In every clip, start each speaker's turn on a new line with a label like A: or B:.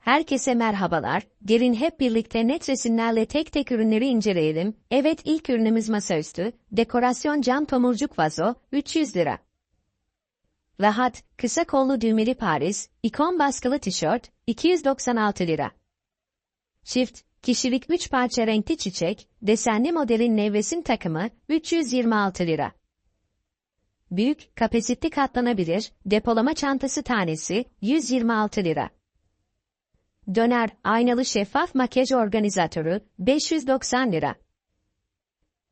A: Herkese merhabalar. Gelin hep birlikte net resimlerle tek tek ürünleri inceleyelim. Evet ilk ürünümüz masaüstü. Dekorasyon cam tomurcuk vazo, 300 lira. Rahat, kısa kollu düğmeli Paris, ikon baskılı tişört, 296 lira. Çift, kişilik 3 parça renkli çiçek, desenli modelin nevresim takımı, 326 lira. Büyük, kapasitli katlanabilir, depolama çantası tanesi, 126 lira. Döner, aynalı şeffaf makyaj organizatörü, 590 lira.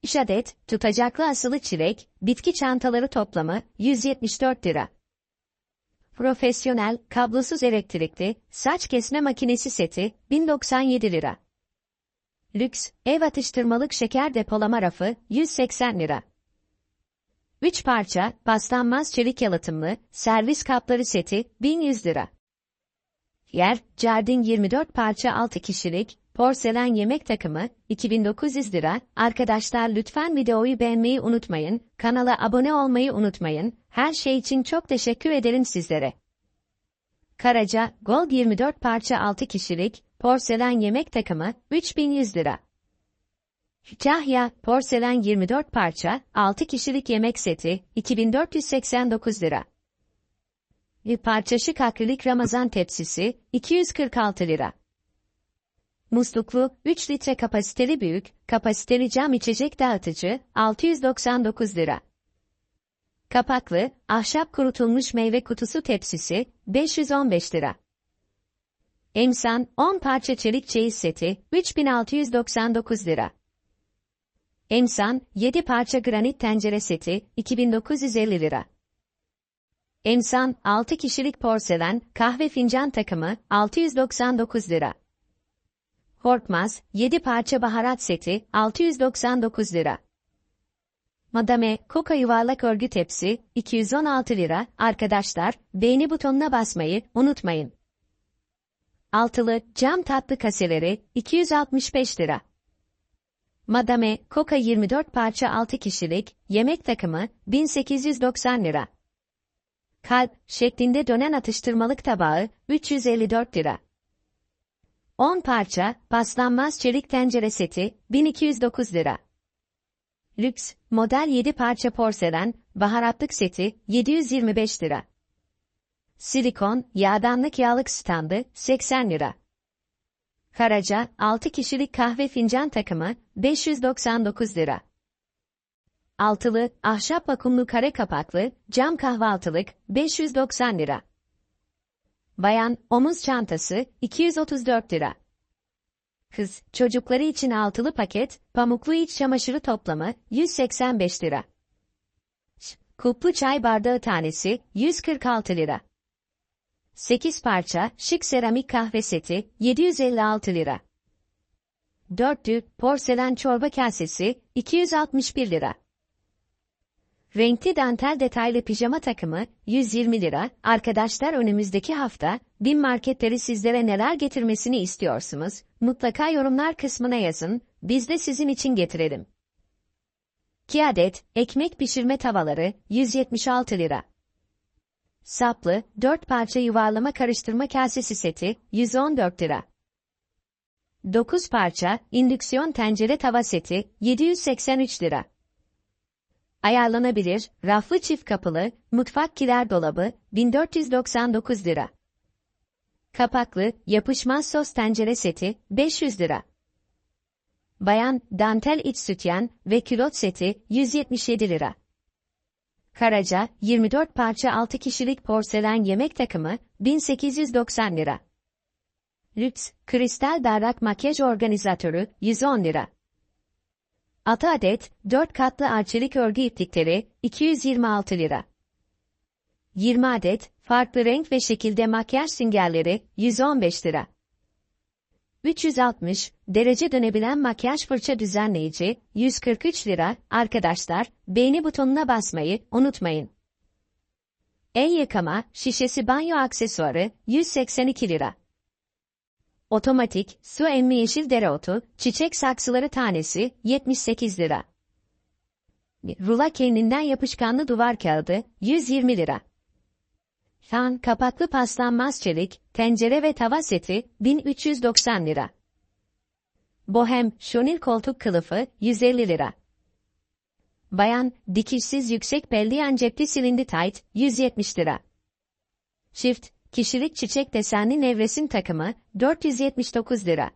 A: 3 adet, tutacaklı asılı çilek, bitki çantaları toplamı, 174 lira. Profesyonel, kablosuz elektrikli, saç kesme makinesi seti, 1097 lira. Lüks, ev atıştırmalık şeker depolama rafı, 180 lira. 3 parça, paslanmaz çelik yalıtımlı, servis kapları seti, 1100 lira. Yer, Cardin 24 parça 6 kişilik, porselen yemek takımı, 2900 lira. Arkadaşlar lütfen videoyu beğenmeyi unutmayın, kanala abone olmayı unutmayın. Her şey için çok teşekkür ederim sizlere. Karaca, Gold 24 parça 6 kişilik, porselen yemek takımı, 3100 lira. Kahya, porselen 24 parça, 6 kişilik yemek seti, 2489 lira. Bir parça şık akrilik Ramazan tepsisi, 246 lira. Musluklu, 3 litre kapasiteli büyük, kapasiteli cam içecek dağıtıcı, 699 lira. Kapaklı, ahşap kurutulmuş meyve kutusu tepsisi, 515 lira. Emsan, 10 parça çelik çeyiz seti, 3699 lira. Emsan, 7 parça granit tencere seti, 2950 lira. Emsan, 6 kişilik porselen, kahve fincan takımı, 699 lira. Hortmaz, 7 parça baharat seti, 699 lira. Madame, Koka yuvarlak örgü tepsi, 216 lira. Arkadaşlar, beğeni butonuna basmayı unutmayın. Altılı, cam tatlı kaseleri, 265 lira. Madame, Koka 24 parça 6 kişilik, yemek takımı, 1890 lira. Kalp, şeklinde dönen atıştırmalık tabağı, 354 lira. 10 parça, paslanmaz çelik tencere seti, 1209 lira. Lüks, model 7 parça porselen, baharatlık seti, 725 lira. Silikon, yağdanlık yağlık standı, 80 lira. Karaca, 6 kişilik kahve fincan takımı, 599 lira. Altılı, ahşap vakumlu kare kapaklı, cam kahvaltılık, 590 lira. Bayan, omuz çantası, 234 lira. Kız, çocukları için altılı paket, pamuklu iç çamaşırı toplamı, 185 lira. Kuplu çay bardağı tanesi, 146 lira. 8 parça, şık seramik kahve seti, 756 lira. Dörtlü, porselen çorba kasesi, 261 lira. Renkli dantel detaylı pijama takımı 120 lira. Arkadaşlar önümüzdeki hafta BİM marketleri sizlere neler getirmesini istiyorsunuz? Mutlaka yorumlar kısmına yazın. Biz de sizin için getirelim. 2 adet ekmek pişirme tavaları 176 lira. Saplı 4 parça yuvarlama karıştırma kasesi seti 114 lira. 9 parça indüksiyon tencere tava seti 783 lira. Ayarlanabilir, raflı çift kapılı, mutfak kiler dolabı, 1499 lira. Kapaklı, yapışmaz sos tencere seti, 500 lira. Bayan, dantel iç sütyen ve külot seti, 177 lira. Karaca, 24 parça 6 kişilik porselen yemek takımı, 1890 lira. Lüks, kristal berrak makyaj organizatörü, 110 lira. 6 adet 4 katlı arçelik örgü iplikleri 226 lira. 20 adet farklı renk ve şekilde makyaj süngerleri 115 lira. 360 derece dönebilen makyaj fırça düzenleyici 143 lira. Arkadaşlar, beğeni butonuna basmayı unutmayın. El yıkama şişesi banyo aksesuarı 182 lira. Otomatik, su emmi yeşil dereotu, çiçek saksıları tanesi, 78 lira. Rula kendinden yapışkanlı duvar kağıdı, 120 lira. Fan kapaklı paslanmaz çelik, tencere ve tava seti 1390 lira. Bohem şonil koltuk kılıfı 150 lira. Bayan dikişsiz yüksek belli cepli silindi tight 170 lira. Çift kişilik çiçek desenli nevresim takımı 479 lira.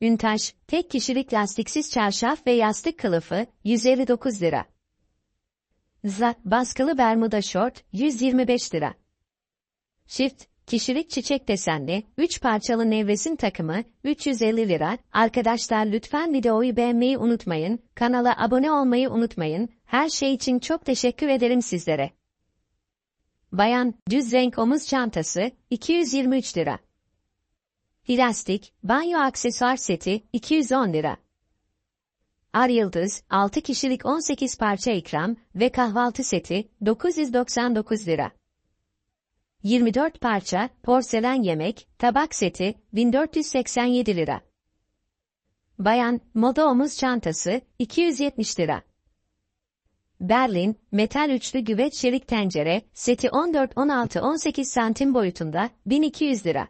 A: Üntaş, tek kişilik lastiksiz çarşaf ve yastık kılıfı 159 lira. Za, baskılı bermuda şort 125 lira. Çift, kişilik çiçek desenli 3 parçalı nevresim takımı 350 lira. Arkadaşlar lütfen videoyu beğenmeyi unutmayın, kanala abone olmayı unutmayın. Her şey için çok teşekkür ederim sizlere. Bayan, düz renk omuz çantası 223 lira. Plastik, banyo aksesuar seti 210 lira. Ar Yıldız, 6 kişilik 18 parça ikram ve kahvaltı seti 999 lira. 24 parça porselen yemek, tabak seti 1487 lira. Bayan, moda omuz çantası 270 lira. Berlin, metal üçlü güveç çelik tencere, seti 14-16-18 santim boyutunda 1200 lira.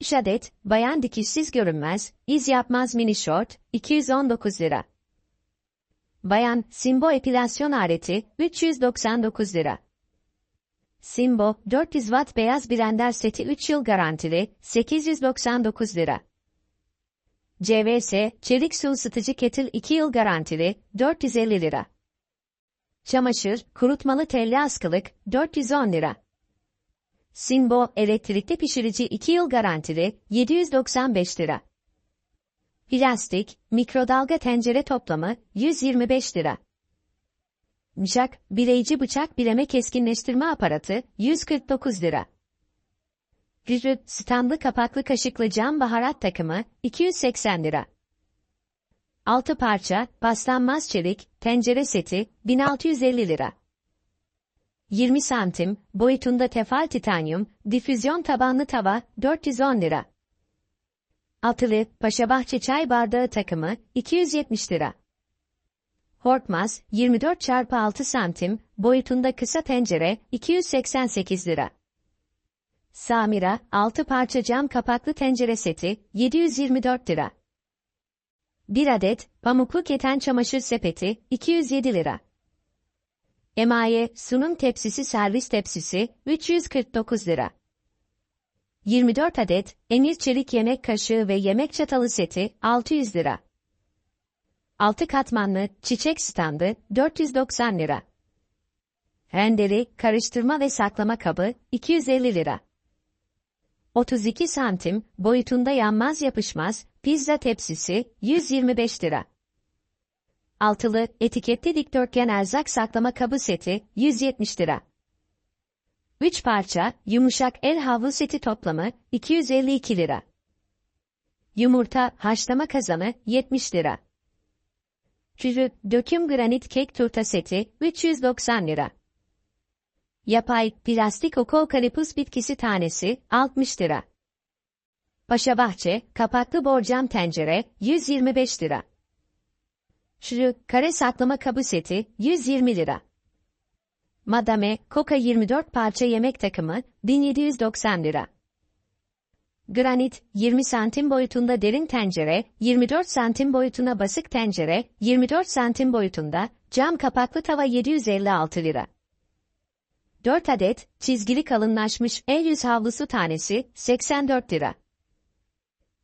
A: 3 adet, bayan dikişsiz görünmez, iz yapmaz mini short, 219 lira. Bayan, Simbo epilasyon aleti, 399 lira. Simbo, 400 watt beyaz blender seti 3 yıl garantili, 899 lira. CVS, çelik su ısıtıcı ketil 2 yıl garantili, 450 lira. Çamaşır, kurutmalı telli askılık, 410 lira. Sinbo, elektrikli pişirici 2 yıl garantili, 795 lira. Plastik, mikrodalga tencere toplamı, 125 lira. Bıçak, bileyici bıçak bileme keskinleştirme aparatı, 149 lira. Rürü, standlı kapaklı kaşıklı cam baharat takımı, 280 lira. 6 parça, paslanmaz çelik, tencere seti, 1650 lira. 20 santim, boyutunda tefal titanyum, difüzyon tabanlı tava, 410 lira. Atılı, Paşabahçe çay bardağı takımı, 270 lira. Hortmaz, 24 x 6 santim, boyutunda kısa tencere, 288 lira. Samira, 6 parça cam kapaklı tencere seti, 724 lira. 1 adet, pamuklu keten çamaşır sepeti, 207 lira. Emaye, sunum tepsisi servis tepsisi, 349 lira. 24 adet, emir çelik yemek kaşığı ve yemek çatalı seti, 600 lira. 6 katmanlı, çiçek standı, 490 lira. Rendeli, karıştırma ve saklama kabı, 250 lira. 32 santim, boyutunda yanmaz yapışmaz, pizza tepsisi, 125 lira. Altılı, etiketli dikdörtgen erzak saklama kabı seti, 170 lira. 3 parça, yumuşak el havlu seti toplamı, 252 lira. Yumurta, haşlama kazanı, 70 lira. Çürü, döküm granit kek turta seti, 390 lira. Yapay, plastik okokalipus bitkisi tanesi, 60 lira. Paşabahçe, kapaklı borcam tencere, 125 lira. Şuru, kare saklama kabı seti, 120 lira. Madame, Coca 24 parça yemek takımı, 1790 lira. Granit, 20 santim boyutunda derin tencere, 24 santim boyutuna basık tencere, 24 santim boyutunda, cam kapaklı tava 756 lira. 4 adet, çizgili kalınlaşmış el yüz havlusu tanesi, 84 lira.